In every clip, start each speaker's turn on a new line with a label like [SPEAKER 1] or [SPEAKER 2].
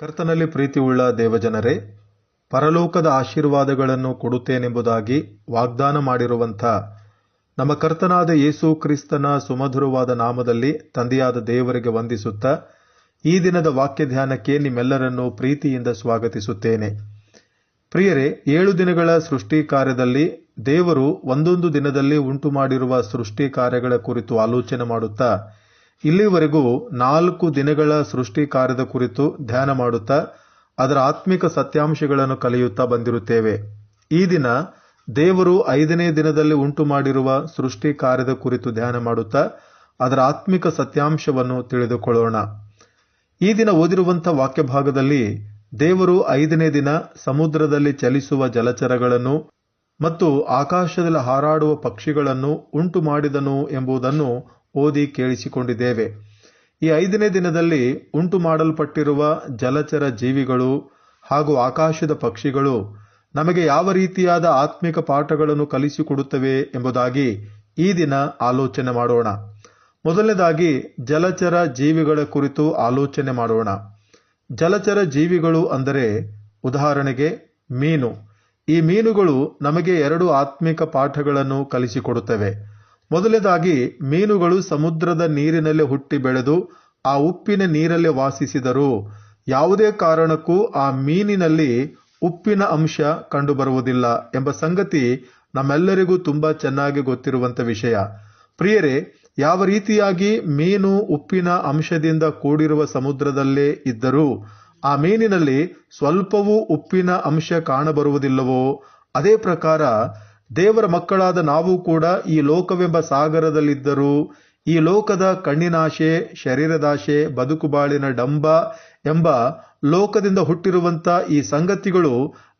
[SPEAKER 1] ಕರ್ತನಲ್ಲಿ ಪ್ರೀತಿಯುಳ್ಳ ದೇವಜನರೇ, ಪರಲೋಕದ ಆಶೀರ್ವಾದಗಳನ್ನು ಕೊಡುತ್ತೇನೆಂಬುದಾಗಿ ವಾಗ್ದಾನ ಮಾಡಿರುವಂಥ ನಮ್ಮ ಕರ್ತನಾದ ಯೇಸು ಕ್ರಿಸ್ತನ ಸುಮಧುರವಾದ ನಾಮದಲ್ಲಿ ತಂದೆಯಾದ ದೇವರಿಗೆ ವಂದಿಸುತ್ತಾ ಈ ದಿನದ ವಾಕ್ಯ ಧ್ಯಾನಕ್ಕೆ ನಿಮ್ಮೆಲ್ಲರನ್ನು ಪ್ರೀತಿಯಿಂದ ಸ್ವಾಗತಿಸುತ್ತೇನೆ. ಪ್ರಿಯರೇ, ಏಳು ದಿನಗಳ ಸೃಷ್ಟಿ ಕಾರ್ಯದಲ್ಲಿ ದೇವರು ಒಂದೊಂದು ದಿನದಲ್ಲಿ ಉಂಟು ಮಾಡಿರುವ ಸೃಷ್ಟಿ ಕಾರ್ಯಗಳ ಕುರಿತು ಆಲೋಚನೆ ಮಾಡುತ್ತಾ ಇಲ್ಲಿವರೆಗೂ ನಾಲ್ಕು ದಿನಗಳ ಸೃಷ್ಟಿ ಕಾರ್ಯದ ಕುರಿತು ಧ್ಯಾನ ಮಾಡುತ್ತಾ ಅದರ ಆತ್ಮಿಕ ಸತ್ಯಾಂಶಗಳನ್ನು ಕಲಿಯುತ್ತಾ ಬಂದಿರುತ್ತೇವೆ. ಈ ದಿನ ದೇವರು ಐದನೇ ದಿನದಲ್ಲಿ ಉಂಟು ಮಾಡಿರುವ ಸೃಷ್ಟಿ ಕಾರ್ಯದ ಕುರಿತು ಧ್ಯಾನ ಮಾಡುತ್ತಾ ಅದರ ಆತ್ಮಿಕ ಸತ್ಯಾಂಶವನ್ನು ತಿಳಿದುಕೊಳ್ಳೋಣ. ಈ ದಿನ ಓದಿರುವಂಥ ವಾಕ್ಯ ಭಾಗದಲ್ಲಿ ದೇವರು ಐದನೇ ದಿನ ಸಮುದ್ರದಲ್ಲಿ ಚಲಿಸುವ ಜಲಚರಗಳನ್ನು ಮತ್ತು ಆಕಾಶದಲ್ಲಿ ಹಾರಾಡುವ ಪಕ್ಷಿಗಳನ್ನು ಉಂಟು ಮಾಡಿದನು ಎಂಬುದನ್ನು ಓದಿ ಕೇಳಿಸಿಕೊಂಡಿದ್ದೇವೆ. ಈ ಐದನೇ ದಿನದಲ್ಲಿ ಉಂಟು ಮಾಡಲ್ಪಟ್ಟಿರುವ ಜಲಚರ ಜೀವಿಗಳು ಹಾಗೂ ಆಕಾಶದ ಪಕ್ಷಿಗಳು ನಮಗೆ ಯಾವ ರೀತಿಯಾದ ಆತ್ಮಿಕ ಪಾಠಗಳನ್ನು ಕಲಿಸಿಕೊಡುತ್ತವೆ ಎಂಬುದಾಗಿ ಈ ದಿನ ಆಲೋಚನೆ ಮಾಡೋಣ. ಮೊದಲನೇದಾಗಿ ಜಲಚರ ಜೀವಿಗಳ ಕುರಿತು ಆಲೋಚನೆ ಮಾಡೋಣ. ಜಲಚರ ಜೀವಿಗಳು ಅಂದರೆ ಉದಾಹರಣೆಗೆ ಮೀನು. ಈ ಮೀನುಗಳು ನಮಗೆ ಎರಡು ಆತ್ಮಿಕ ಪಾಠಗಳನ್ನು ಕಲಿಸಿಕೊಡುತ್ತವೆ. ಮೊದಲನೇದಾಗಿ ಮೀನುಗಳು ಸಮುದ್ರದ ನೀರಿನಲ್ಲಿ ಹುಟ್ಟಿ ಬೆಳೆದು ಆ ಉಪ್ಪಿನ ನೀರಲ್ಲಿ ವಾಸಿಸಿದರು. ಯಾವುದೇ ಕಾರಣಕ್ಕೂ ಆ ಮೀನಿನಲ್ಲಿ ಉಪ್ಪಿನ ಅಂಶ ಕಂಡುಬರುವುದಿಲ್ಲ ಎಂಬ ಸಂಗತಿ ನಮ್ಮೆಲ್ಲರಿಗೂ ತುಂಬಾ ಚೆನ್ನಾಗಿ ಗೊತ್ತಿರುವಂಥ ವಿಷಯ. ಪ್ರಿಯರೇ, ಯಾವ ರೀತಿಯಾಗಿ ಮೀನು ಉಪ್ಪಿನ ಅಂಶದಿಂದ ಕೂಡಿರುವ ಸಮುದ್ರದಲ್ಲೇ ಇದ್ದರೂ ಆ ಮೀನಿನಲ್ಲಿ ಸ್ವಲ್ಪವೂ ಉಪ್ಪಿನ ಅಂಶ ಕಾಣಬರುವುದಿಲ್ಲವೋ, ಅದೇ ಪ್ರಕಾರ ದೇವರ ಮಕ್ಕಳಾದ ನಾವು ಕೂಡ ಈ ಲೋಕವೆಂಬ ಸಾಗರದಲ್ಲಿದ್ದರೂ, ಈ ಲೋಕದ ಕಣ್ಣಿನಾಶೆ, ಶರೀರದಾಶೆ ಬದುಕುಬಾಳಿನ ಡಂಬ ಎಂಬ ಲೋಕದಿಂದ ಹುಟ್ಟಿರುವಂತ ಈ ಸಂಗತಿಗಳು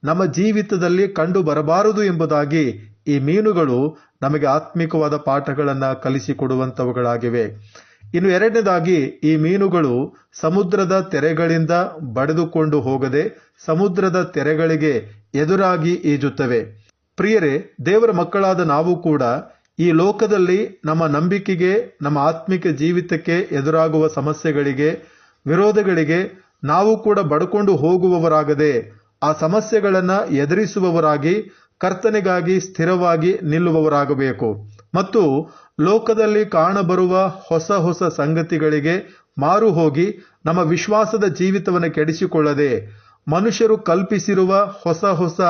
[SPEAKER 1] ನಮ್ಮ ಜೀವಿತದಲ್ಲಿ ಕಂಡು ಬರಬಾರದು ಎಂಬುದಾಗಿ ಈ ಮೀನುಗಳು ನಮಗೆ ಆತ್ಮಿಕವಾದ ಪಾಠಗಳನ್ನ ಕಲಿಸಿಕೊಡುವಂತವುಗಳಾಗಿವೆ ಇನ್ನು ಎರಡನೇದಾಗಿ, ಈ ಮೀನುಗಳು ಸಮುದ್ರದ ತೆರೆಗಳಿಂದ ಬಡೆದುಕೊಂಡು ಹೋಗದೆ ಸಮುದ್ರದ ತೆರೆಗಳಿಗೆ ಎದುರಾಗಿ ಈಜುತ್ತವೆ. ಪ್ರಿಯರೇ, ದೇವರ ಮಕ್ಕಳಾದ ನಾವು ಕೂಡ ಈ ಲೋಕದಲ್ಲಿ ನಮ್ಮ ನಂಬಿಕೆಗೆ, ನಮ್ಮ ಆತ್ಮಿಕ ಜೀವಿತಕ್ಕೆ ಎದುರಾಗುವ ಸಮಸ್ಯೆಗಳಿಗೆ, ವಿರೋಧಗಳಿಗೆ ನಾವು ಕೂಡ ಬಡ್ಕೊಂಡು ಹೋಗುವವರಾಗದೆ ಆ ಸಮಸ್ಯೆಗಳನ್ನು ಎದುರಿಸುವವರಾಗಿ, ಕರ್ತನೆಗಾಗಿ ಸ್ಥಿರವಾಗಿ ನಿಲ್ಲುವವರಾಗಬೇಕು. ಮತ್ತು ಲೋಕದಲ್ಲಿ ಕಾಣಬರುವ ಹೊಸ ಹೊಸ ಸಂಗತಿಗಳಿಗೆ ಮಾರು ಹೋಗಿ ನಮ್ಮ ವಿಶ್ವಾಸದ ಜೀವಿತವನ್ನು ಕೆಡಿಸಿಕೊಳ್ಳದೆ ಮನುಷ್ಯರು ಕಲ್ಪಿಸಿರುವ ಹೊಸ ಹೊಸ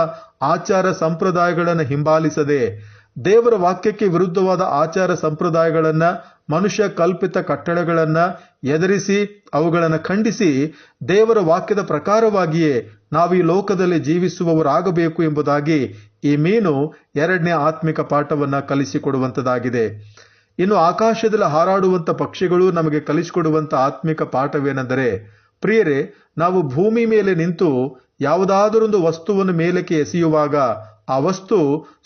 [SPEAKER 1] ಆಚಾರ ಸಂಪ್ರದಾಯಗಳನ್ನು ಹಿಂಬಾಲಿಸದೆ ದೇವರ ವಾಕ್ಯಕ್ಕೆ ವಿರುದ್ಧವಾದ ಆಚಾರ ಸಂಪ್ರದಾಯಗಳನ್ನು, ಮನುಷ್ಯ ಕಲ್ಪಿತ ಕಟ್ಟಳೆಗಳನ್ನು ಎದುರಿಸಿ, ಅವುಗಳನ್ನು ಖಂಡಿಸಿ ದೇವರ ವಾಕ್ಯದ ಪ್ರಕಾರವಾಗಿಯೇ ನಾವು ಈ ಲೋಕದಲ್ಲಿ ಜೀವಿಸುವವರಾಗಬೇಕು ಎಂಬುದಾಗಿ ಈ ಮೀನು ಎರಡನೇ ಆತ್ಮಿಕ ಪಾಠವನ್ನ ಕಲಿಸಿಕೊಡುವಂತದಾಗಿದೆ. ಇನ್ನು ಆಕಾಶದಲ್ಲಿ ಹಾರಾಡುವಂತ ಪಕ್ಷಿಗಳು ನಮಗೆ ಕಲಿಸಿಕೊಡುವಂಥ ಆತ್ಮಿಕ ಪಾಠವೇನೆಂದರೆ, ಪ್ರಿಯರೇ, ನಾವು ಭೂಮಿ ಮೇಲೆ ನಿಂತು ಯಾವುದಾದರೊಂದು ವಸ್ತುವನ್ನು ಮೇಲಕ್ಕೆ ಎಸೆಯುವಾಗ ಆ ವಸ್ತು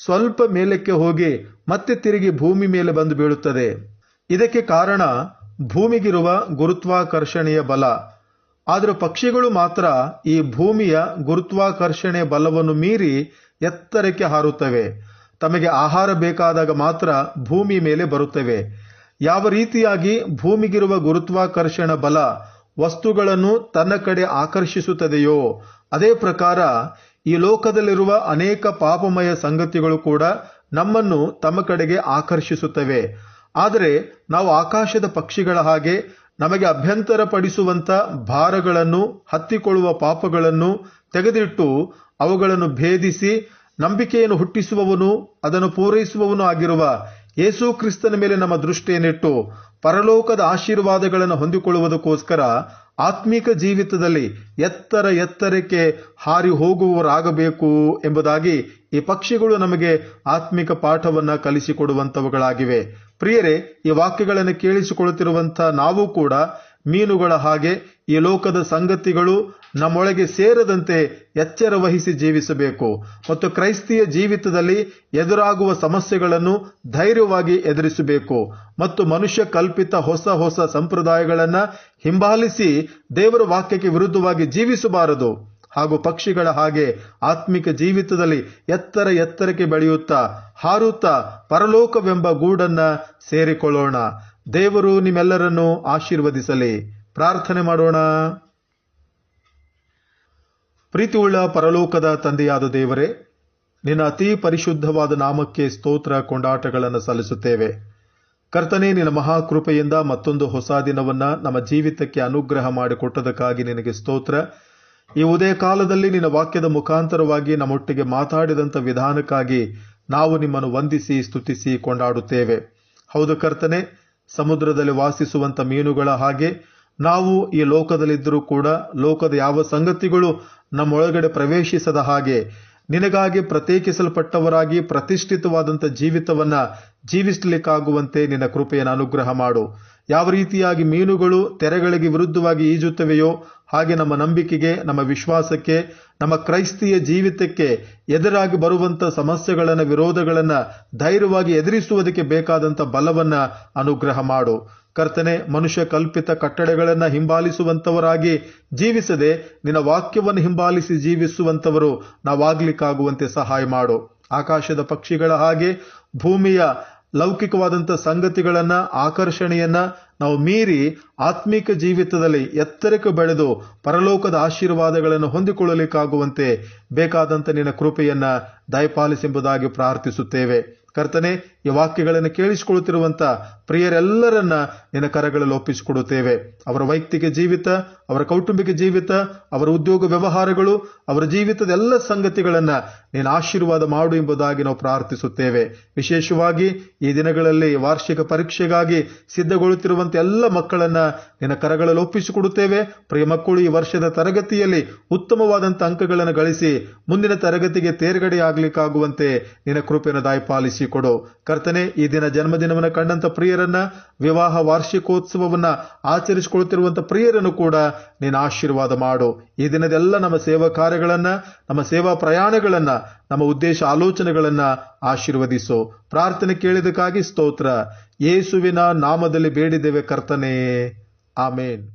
[SPEAKER 1] ಸ್ವಲ್ಪ ಮೇಲಕ್ಕೆ ಹೋಗಿ ಮತ್ತೆ ತಿರುಗಿ ಭೂಮಿ ಮೇಲೆ ಬಂದು ಬೀಳುತ್ತದೆ. ಇದಕ್ಕೆ ಕಾರಣ ಭೂಮಿಗಿರುವ ಗುರುತ್ವಾಕರ್ಷಣೆಯ ಬಲ. ಆದರೆ ಪಕ್ಷಿಗಳು ಮಾತ್ರ ಈ ಭೂಮಿಯ ಗುರುತ್ವಾಕರ್ಷಣೆ ಬಲವನ್ನು ಮೀರಿ ಎತ್ತರಕ್ಕೆ ಹಾರುತ್ತವೆ. ತಮಗೆ ಆಹಾರ ಬೇಕಾದಾಗ ಮಾತ್ರ ಭೂಮಿ ಮೇಲೆ ಬರುತ್ತವೆ. ಯಾವ ರೀತಿಯಾಗಿ ಭೂಮಿಗಿರುವ ಗುರುತ್ವಾಕರ್ಷಣ ಬಲ ವಸ್ತುಗಳನ್ನು ತನ್ನ ಕಡೆ ಆಕರ್ಷಿಸುತ್ತದೆಯೋ ಅದೇ ಪ್ರಕಾರ ಈ ಲೋಕದಲ್ಲಿರುವ ಅನೇಕ ಪಾಪಮಯ ಸಂಗತಿಗಳು ಕೂಡ ನಮ್ಮನ್ನು ತಮ್ಮ ಕಡೆಗೆ ಆಕರ್ಷಿಸುತ್ತವೆ. ಆದರೆ ನಾವು ಆಕಾಶದ ಪಕ್ಷಿಗಳ ಹಾಗೆ ನಮಗೆ ಅಭ್ಯಂತರ ಪಡಿಸುವಂಥ ಭಾರಗಳನ್ನು, ಹತ್ತಿಕೊಳ್ಳುವ ಪಾಪಗಳನ್ನು ತೆಗೆದಿಟ್ಟು ಅವುಗಳನ್ನು ಭೇದಿಸಿ ನಂಬಿಕೆಯನ್ನು ಹುಟ್ಟಿಸುವವನು, ಅದನ್ನು ಪೂರೈಸುವವನು ಆಗಿರುವ ಯೇಸು ಕ್ರಿಸ್ತನ ಮೇಲೆ ನಮ್ಮ ದೃಷ್ಟಿಯನ್ನಿಟ್ಟು ಪರಲೋಕದ ಆಶೀರ್ವಾದಗಳನ್ನು ಹೊಂದಿಕೊಳ್ಳುವುದಕ್ಕೋಸ್ಕರ ಆತ್ಮಿಕ ಜೀವಿತದಲ್ಲಿ ಎತ್ತರ ಎತ್ತರಕ್ಕೆ ಹಾರಿ ಹೋಗುವವರಾಗಬೇಕು ಎಂಬುದಾಗಿ ಈ ಪಕ್ಷಿಗಳು ನಮಗೆ ಆತ್ಮಿಕ ಪಾಠವನ್ನ ಕಲಿಸಿಕೊಡುವಂಥವುಗಳಾಗಿವೆ ಪ್ರಿಯರೇ, ಈ ವಾಕ್ಯಗಳನ್ನು ಕೇಳಿಸಿಕೊಳ್ಳುತ್ತಿರುವಂಥ ನಾವು ಕೂಡ ಮೀನುಗಳ ಹಾಗೆ ಈ ಲೋಕದ ಸಂಗತಿಗಳು ನಮ್ಮೊಳಗೆ ಸೇರದಂತೆ ಎಚ್ಚರ ವಹಿಸಿ ಜೀವಿಸಬೇಕು ಮತ್ತು ಕ್ರೈಸ್ತಿಯ ಜೀವಿತದಲ್ಲಿ ಎದುರಾಗುವ ಸಮಸ್ಯೆಗಳನ್ನು ಧೈರ್ಯವಾಗಿ ಎದುರಿಸಬೇಕು ಮತ್ತು ಮನುಷ್ಯ ಕಲ್ಪಿತ ಹೊಸ ಹೊಸ ಸಂಪ್ರದಾಯಗಳನ್ನು ಹಿಂಬಾಲಿಸಿ ದೇವರ ವಾಕ್ಯಕ್ಕೆ ವಿರುದ್ಧವಾಗಿ ಜೀವಿಸಬಾರದು ಹಾಗೂ ಪಕ್ಷಿಗಳ ಹಾಗೆ ಆತ್ಮಿಕ ಜೀವಿತದಲ್ಲಿ ಎತ್ತರ ಎತ್ತರಕ್ಕೆ ಬೆಳೆಯುತ್ತಾ ಹಾರುತ್ತಾ ಪರಲೋಕವೆಂಬ ಗೂಡನ್ನ ಸೇರಿಕೊಳ್ಳೋಣ ದೇವರು ನಿಮ್ಮೆಲ್ಲರನ್ನು ಆಶೀರ್ವದಿಸಲಿ. ಪ್ರಾರ್ಥನೆ ಮಾಡೋಣ. ಪ್ರೀತಿಯುಳ್ಳ ಪರಲೋಕದ ತಂದೆಯಾದ ದೇವರೇ, ನಿನ್ನ ಅತಿ ಪರಿಶುದ್ಧವಾದ ನಾಮಕ್ಕೆ ಸ್ತೋತ್ರ ಕೊಂಡಾಟಗಳನ್ನು ಸಲ್ಲಿಸುತ್ತೇವೆ. ಕರ್ತನೆ, ನಿನ್ನ ಮಹಾಕೃಪೆಯಿಂದ ಮತ್ತೊಂದು ಹೊಸ ದಿನವನ್ನ ನಮ್ಮ ಜೀವಿತಕ್ಕೆ ಅನುಗ್ರಹ ಮಾಡಿಕೊಟ್ಟದಕ್ಕಾಗಿ ನಿನಗೆ ಸ್ತೋತ್ರ. ಈ ಉದಯ ಕಾಲದಲ್ಲಿ ನಿನ್ನ ವಾಕ್ಯದ ಮುಖಾಂತರವಾಗಿ ನಮ್ಮೊಟ್ಟಿಗೆ ಮಾತಾಡಿದಂಥ ವಿಧಾನಕ್ಕಾಗಿ ನಾವು ನಿಮ್ಮನ್ನು ವಂದಿಸಿ, ಸ್ತುತಿಸಿ ಕೊಂಡಾಡುತ್ತೇವೆ. ಹೌದು ಕರ್ತನೆ, ಸಮುದ್ರದಲ್ಲಿ ವಾಸಿಸುವಂತ ಮೀನುಗಳ ಹಾಗೆ ನಾವು ಈ ಲೋಕದಲ್ಲಿದ್ದರೂ ಕೂಡ ಲೋಕದ ಯಾವ ಸಂಗತಿಗಳು ನಮ್ಮೊಳಗಡೆ ಪ್ರವೇಶಿಸದ ಹಾಗೆ ನಿನಗಾಗಿ ಪ್ರತ್ಯೇಕಿಸಲ್ಪಟ್ಟವರಾಗಿ ಪ್ರತಿಷ್ಠಿತವಾದಂಥ ಜೀವಿತವನ್ನ ಜೀವಿಸಲಿಕ್ಕಾಗುವಂತೆ ನಿನ್ನ ಕೃಪೆಯನ್ನು ಅನುಗ್ರಹ ಮಾಡು. ಯಾವ ರೀತಿಯಾಗಿ ಮೀನುಗಳು ತೆರೆಗಳಿಗೆ ವಿರುದ್ಧವಾಗಿ ಈಜುತ್ತವೆಯೋ ಹಾಗೆ ನಮ್ಮ ನಂಬಿಕೆಗೆ, ನಮ್ಮ ವಿಶ್ವಾಸಕ್ಕೆ ನಮ್ಮ ಕ್ರೈಸ್ತಿಯ ಜೀವಿತಕ್ಕೆ ಎದುರಾಗಿ ಬರುವಂತ ಸಮಸ್ಯೆಗಳನ್ನು, ವಿರೋಧಗಳನ್ನು ಧೈರ್ಯವಾಗಿ ಎದುರಿಸುವುದಕ್ಕೆ ಬೇಕಾದಂತ ಬಲವನ್ನ ಅನುಗ್ರಹ ಮಾಡು. ಕರ್ತನೆ, ಮನುಷ್ಯ ಕಲ್ಪಿತ ಕಟ್ಟಡಗಳನ್ನು ಹಿಂಬಾಲಿಸುವಂತವರಾಗಿ ಜೀವಿಸದೆ ನಿನ್ನ ವಾಕ್ಯವನ್ನು ಹಿಂಬಾಲಿಸಿ ಜೀವಿಸುವಂತವರು ನಾವಾಗಲಿಕ್ಕಾಗುವಂತೆ ಸಹಾಯ ಮಾಡು. ಆಕಾಶದ ಪಕ್ಷಿಗಳ ಹಾಗೆ ಭೂಮಿಯ ಲೌಕಿಕವಾದಂಥ ಸಂಗತಿಗಳನ್ನ, ಆಕರ್ಷಣೆಯನ್ನ ನಾವು ಮೀರಿ ಆತ್ಮಿಕ ಜೀವಿತದಲ್ಲಿ ಎತ್ತರಕ್ಕೆ ಬೆಳೆದು ಪರಲೋಕದ ಆಶೀರ್ವಾದಗಳನ್ನು ಹೊಂದಿಕೊಳ್ಳಲಿಕ್ಕಾಗುವಂತೆ ಬೇಕಾದಂಥ ನಿನ್ನ ಕೃಪೆಯನ್ನ ದಯಪಾಲಿಸೆಂಬುದಾಗಿ ಪ್ರಾರ್ಥಿಸುತ್ತೇವೆ. ಕರ್ತನೆ, ಈ ವಾಕ್ಯಗಳನ್ನು ಕೇಳಿಸಿಕೊಳ್ಳುತ್ತಿರುವಂಥ ಪ್ರಿಯರೆಲ್ಲರನ್ನ ನಿನ್ನ ಕರಗಳಲ್ಲಿ ಒಪ್ಪಿಸಿಕೊಡುತ್ತೇವೆ. ಅವರ ವೈಯಕ್ತಿಕ ಜೀವಿತ ಅವರ ಕೌಟುಂಬಿಕ ಜೀವಿತ, ಅವರ ಉದ್ಯೋಗ ವ್ಯವಹಾರಗಳು, ಅವರ ಜೀವಿತದ ಎಲ್ಲ ಸಂಗತಿಗಳನ್ನು ನೀನು ಆಶೀರ್ವಾದ ಮಾಡು ಎಂಬುದಾಗಿ ನಾವು ಪ್ರಾರ್ಥಿಸುತ್ತೇವೆ. ವಿಶೇಷವಾಗಿ ಈ ದಿನಗಳಲ್ಲಿ ವಾರ್ಷಿಕ ಪರೀಕ್ಷೆಗಾಗಿ ಸಿದ್ಧಗೊಳ್ಳುತ್ತಿರುವಂಥ ಎಲ್ಲ ಮಕ್ಕಳನ್ನ ನಿನ್ನ ಕರಗಳಲ್ಲಿ ಒಪ್ಪಿಸಿಕೊಡುತ್ತೇವೆ. ಪ್ರಿಯ ಮಕ್ಕಳು, ಈ ವರ್ಷದ ತರಗತಿಯಲ್ಲಿ ಉತ್ತಮವಾದಂಥ ಅಂಕಗಳನ್ನು ಗಳಿಸಿ ಮುಂದಿನ ತರಗತಿಗೆ ತೇರ್ಗಡೆ ಆಗ್ಲಿಕ್ಕಾಗುವಂತೆ ನಿನ್ನ ಕೃಪೆಯನ್ನು ದಾಯಪಾಲಿಸಿ ಕೊಡು ಕರ್ತನೆ, ಈ ದಿನ ಜನ್ಮದಿನವನ್ನು ಕಂಡಂಥ ಪ್ರಿಯರನ್ನ, ವಿವಾಹ ವಾರ್ಷಿಕೋತ್ಸವವನ್ನ ಆಚರಿಸಿಕೊಳ್ಳುತ್ತಿರುವಂತ ಪ್ರಿಯರನ್ನು ಕೂಡ ನೀನು ಆಶೀರ್ವಾದ ಮಾಡು. ಈ ದಿನದೆಲ್ಲ ನಮ್ಮ ಸೇವಾ ಕಾರ್ಯಗಳನ್ನ, ನಮ್ಮ ಸೇವಾ ಪ್ರಯಾಣಗಳನ್ನ, ನಮ್ಮ ಉದ್ದೇಶ ಆಲೋಚನೆಗಳನ್ನ ಆಶೀರ್ವದಿಸು. ಪ್ರಾರ್ಥನೆ ಕೇಳಿದಕ್ಕಾಗಿ ಸ್ತೋತ್ರ. ಯೇಸುವಿನ ನಾಮದಲ್ಲಿ ಬೇಡಿದ್ದೇವೆ ಕರ್ತನೆ. ಆಮೇನ್.